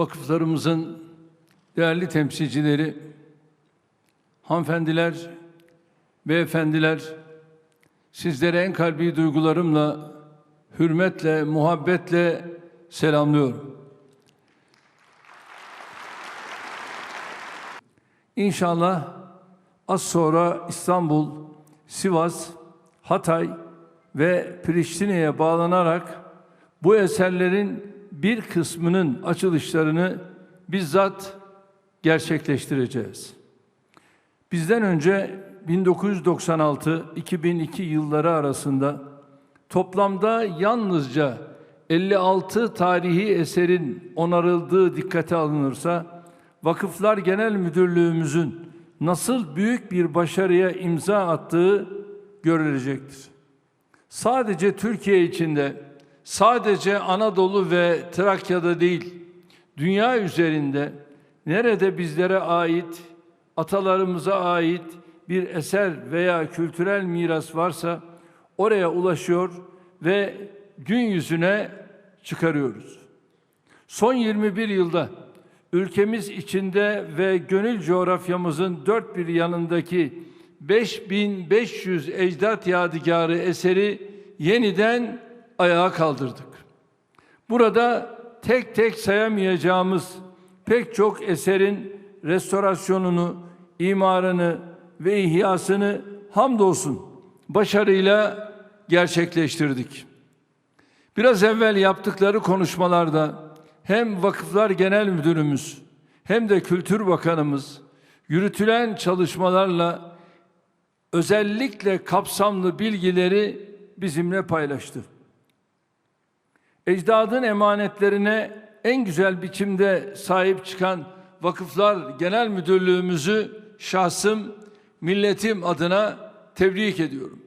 vakıflarımızın değerli temsilcileri, hanımefendiler, beyefendiler, sizlere en kalbi duygularımla, hürmetle, muhabbetle selamlıyorum. İnşallah az sonra İstanbul, Sivas, Hatay ve Priştine'ye bağlanarak bu eserlerin bir kısmının açılışlarını bizzat gerçekleştireceğiz. Bizden önce 1996-2002 yılları arasında toplamda yalnızca 56 tarihi eserin onarıldığı dikkate alınırsa Vakıflar Genel Müdürlüğümüzün nasıl büyük bir başarıya imza attığı görülecektir. Sadece Türkiye içinde, sadece Anadolu ve Trakya'da değil, dünya üzerinde nerede bizlere ait, atalarımıza ait bir eser veya kültürel miras varsa oraya ulaşıyor ve gün yüzüne çıkarıyoruz. Son 21 yılda ülkemiz içinde ve gönül coğrafyamızın dört bir yanındaki 5500 ecdat yadigarı eseri yeniden ayağa kaldırdık. Burada tek tek sayamayacağımız pek çok eserin restorasyonunu, imarını ve ihyasını hamdolsun başarıyla gerçekleştirdik. Biraz evvel yaptıkları konuşmalarda hem Vakıflar Genel Müdürümüz hem de Kültür Bakanımız yürütülen çalışmalarla özellikle kapsamlı bilgileri bizimle paylaştı. Ecdadın emanetlerine en güzel biçimde sahip çıkan Vakıflar Genel Müdürlüğümüzü şahsım, milletim adına tebrik ediyorum.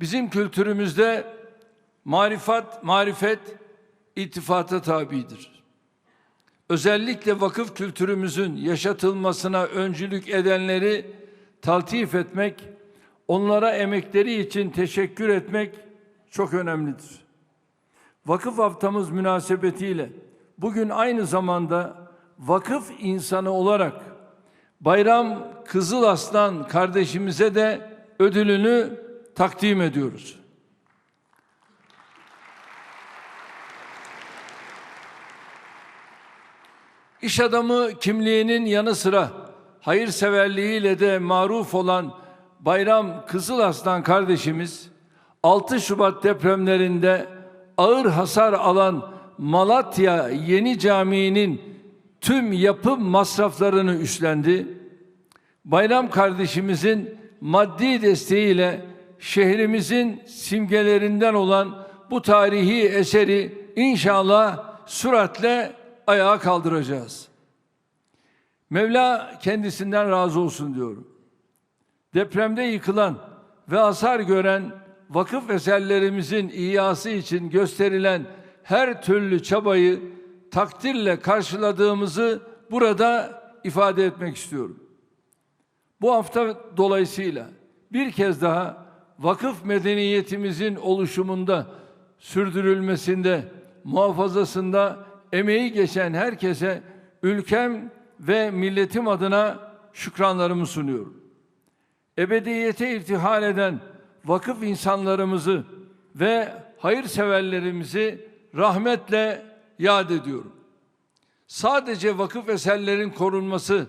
Bizim kültürümüzde marifat, marifet ittifata tabidir. Özellikle vakıf kültürümüzün yaşatılmasına öncülük edenleri taltif etmek, onlara emekleri için teşekkür etmek çok önemlidir. Vakıf haftamız münasebetiyle bugün aynı zamanda vakıf insanı olarak Bayram Kızıl Aslan kardeşimize de ödülünü takdim ediyoruz. İş adamı kimliğinin yanı sıra hayırseverliğiyle de maruf olan Bayram Kızıl Aslan kardeşimiz 6 Şubat depremlerinde ağır hasar alan Malatya Yeni Camii'nin tüm yapım masraflarını üstlendi. Bayram kardeşimizin maddi desteğiyle şehrimizin simgelerinden olan bu tarihi eseri inşallah süratle ayağa kaldıracağız. Mevla kendisinden razı olsun diyorum. Depremde yıkılan ve hasar gören vakıf eserlerimizin iyası için gösterilen her türlü çabayı takdirle karşıladığımızı burada ifade etmek istiyorum. Bu hafta dolayısıyla bir kez daha vakıf medeniyetimizin oluşumunda, sürdürülmesinde, muhafazasında emeği geçen herkese ülkem ve milletim adına şükranlarımı sunuyorum. Ebediyete irtihal eden vakıf insanlarımızı ve hayırseverlerimizi rahmetle yad ediyorum. Sadece vakıf eserlerin korunması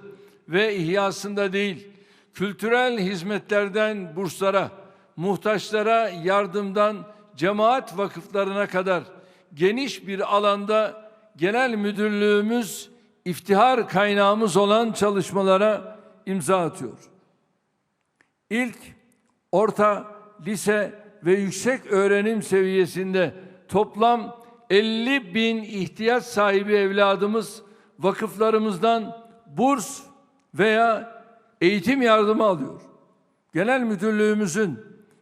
ve ihyasında değil, kültürel hizmetlerden burslara, muhtaçlara yardımdan cemaat vakıflarına kadar geniş bir alanda genel müdürlüğümüz iftihar kaynağımız olan çalışmalara imza atıyor. İlk, orta, lise ve yüksek öğrenim seviyesinde toplam 50 bin ihtiyaç sahibi evladımız vakıflarımızdan burs veya eğitim yardımı alıyor. Genel Müdürlüğümüzün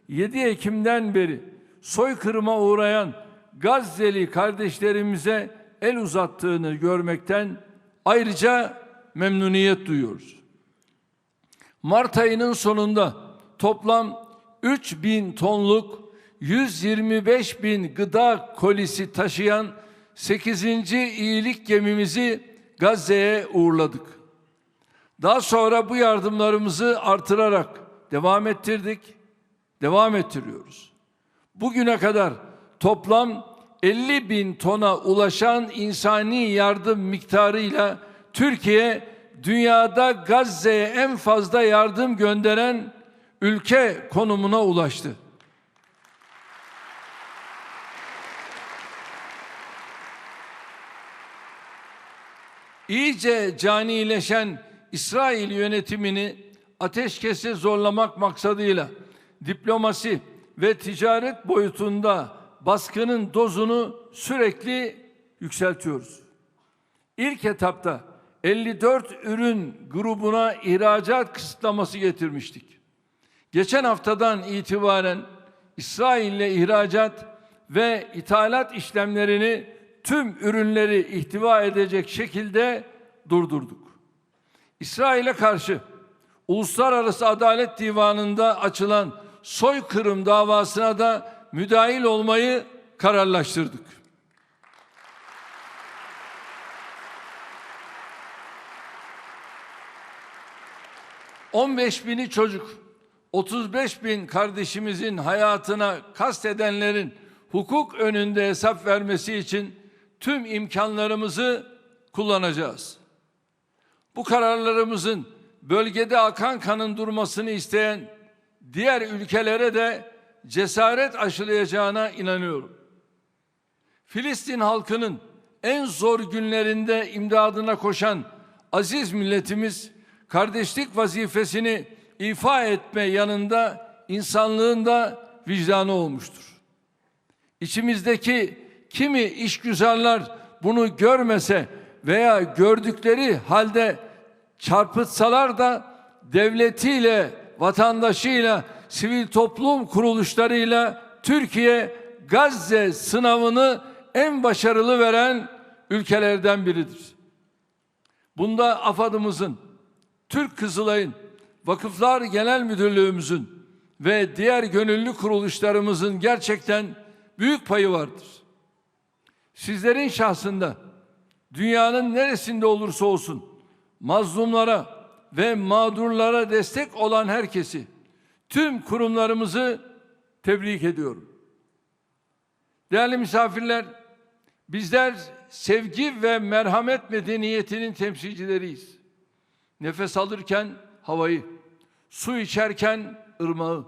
7 Ekim'den beri soykırıma uğrayan Gazze'li kardeşlerimize el uzattığını görmekten ayrıca memnuniyet duyuyoruz. Mart ayının sonunda toplam 3000 tonluk 125 bin gıda kolisi taşıyan 8. iyilik gemimizi Gazze'ye uğurladık. Daha sonra bu yardımlarımızı artırarak devam ettirdik, devam ettiriyoruz. Bugüne kadar toplam 50 bin tona ulaşan insani yardım miktarıyla Türkiye dünyada Gazze'ye en fazla yardım gönderen ülke konumuna ulaştı. iyice canileşen İsrail yönetimini ateşkesi zorlamak maksadıyla diplomasi ve ticaret boyutunda baskının dozunu sürekli yükseltiyoruz. İlk etapta 54 ürün grubuna ihracat kısıtlaması getirmiştik. Geçen haftadan itibaren İsrail ile ihracat ve ithalat işlemlerini tüm ürünleri ihtiva edecek şekilde durdurduk. İsrail'e karşı Uluslararası Adalet Divanı'nda açılan soykırım davasına da müdahil olmayı kararlaştırdık. ...15 bini çocuk, 35 bin kardeşimizin hayatına kastedenlerin hukuk önünde hesap vermesi için tüm imkanlarımızı kullanacağız. Bu kararlarımızın bölgede akan kanın durmasını isteyen diğer ülkelere de cesaret aşılayacağına inanıyorum. Filistin halkının en zor günlerinde imdadına koşan aziz milletimiz kardeşlik vazifesini ifa etme yanında insanlığın da vicdanı olmuştur. İçimizdeki kimi işgüzarlar bunu görmese veya gördükleri halde çarpıtsalar da devletiyle, vatandaşıyla, sivil toplum kuruluşlarıyla Türkiye Gazze sınavını en başarılı veren ülkelerden biridir. Bunda AFAD'ımızın, Türk Kızılay'ın, Vakıflar Genel Müdürlüğümüzün ve diğer gönüllü kuruluşlarımızın gerçekten büyük payı vardır. Sizlerin şahsında dünyanın neresinde olursa olsun mazlumlara ve mağdurlara destek olan herkesi tüm kurumlarımızı tebrik ediyorum. Değerli misafirler, bizler sevgi ve merhamet medeniyetinin temsilcileriyiz. Nefes alırken havayı, su içerken ırmağı,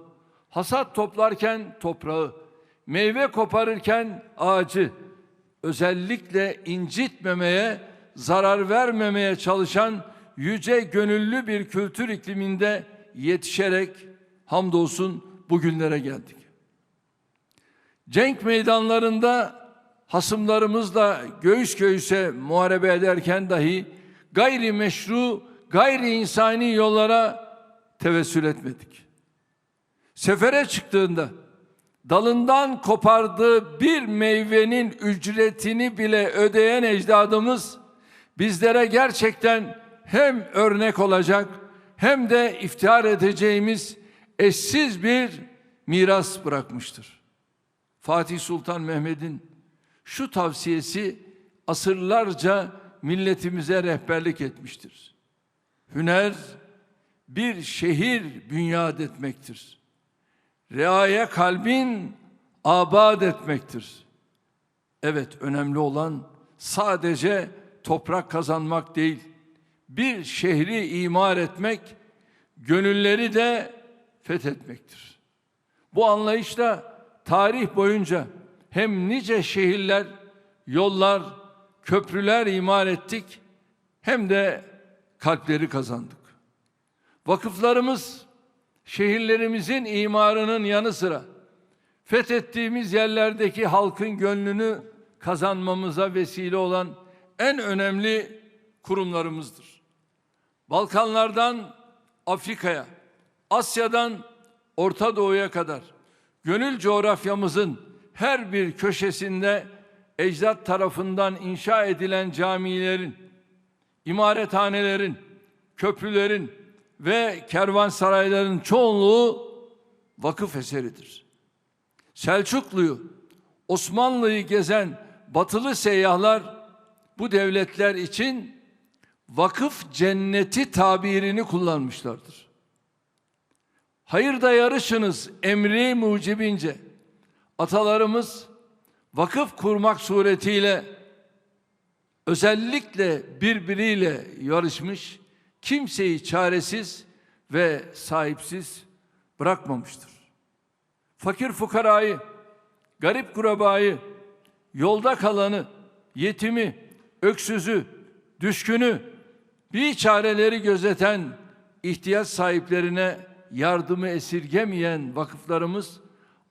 hasat toplarken toprağı, meyve koparırken ağacı, özellikle incitmemeye, zarar vermemeye çalışan yüce gönüllü bir kültür ikliminde yetişerek hamdolsun bugünlere geldik. Cenk meydanlarında hasımlarımızla göğüs göğüse muharebe ederken dahi gayri meşru, gayri insani yollara tevessül etmedik. Sefere çıktığında dalından kopardığı bir meyvenin ücretini bile ödeyen ecdadımız bizlere gerçekten hem örnek olacak hem de iftihar edeceğimiz eşsiz bir miras bırakmıştır. Fatih Sultan Mehmet'in şu tavsiyesi asırlarca milletimize rehberlik etmiştir. Hüner bir şehir bünyat etmektir. Reaya kalbin abad etmektir. Evet önemli olan sadece toprak kazanmak değil. Bir şehri imar etmek, gönülleri de fethetmektir. Bu anlayışla tarih boyunca hem nice şehirler, yollar, köprüler imar ettik hem de kalpleri kazandık. Vakıflarımız şehirlerimizin imarının yanı sıra fethettiğimiz yerlerdeki halkın gönlünü kazanmamıza vesile olan en önemli kurumlarımızdır. Balkanlardan Afrika'ya, Asya'dan Orta Doğu'ya kadar gönül coğrafyamızın her bir köşesinde ecdat tarafından inşa edilen camilerin, imarethanelerin, köprülerin ve kervansarayların çoğunluğu vakıf eseridir. Selçuklu'yu, Osmanlı'yı gezen batılı seyyahlar bu devletler için vakıf cenneti tabirini kullanmışlardır. Hayırda yarışınız emri mucibince atalarımız vakıf kurmak suretiyle özellikle birbiriyle yarışmış, kimseyi çaresiz ve sahipsiz bırakmamıştır. Fakir fukarayı, garip kurabayı, yolda kalanı, yetimi, öksüzü, düşkünü, bir çareleri gözeten ihtiyaç sahiplerine yardımı esirgemeyen vakıflarımız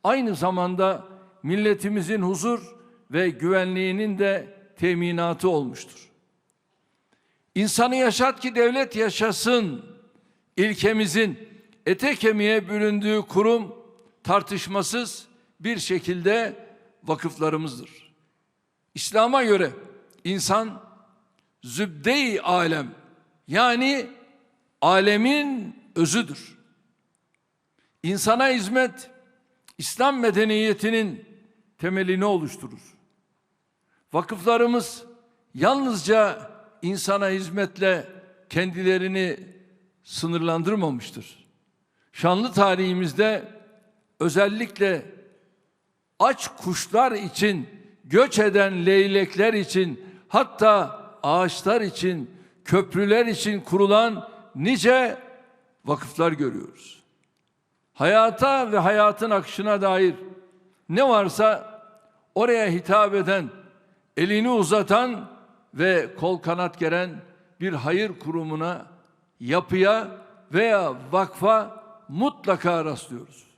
aynı zamanda milletimizin huzur ve güvenliğinin de teminatı olmuştur. İnsanı yaşat ki devlet yaşasın ilkemizin ete kemiğe büründüğü kurum tartışmasız bir şekilde vakıflarımızdır. İslam'a göre insan zübde-i alem yani alemin özüdür. İnsana hizmet İslam medeniyetinin temelini oluşturur. Vakıflarımız yalnızca insana hizmetle kendilerini sınırlandırmamıştır. Şanlı tarihimizde özellikle aç kuşlar için, göç eden leylekler için, hatta ağaçlar için, köprüler için kurulan nice vakıflar görüyoruz. Hayata ve hayatın akışına dair ne varsa oraya hitap eden, elini uzatan ve kol kanat geren bir hayır kurumuna, yapıya veya vakfa mutlaka rastlıyoruz.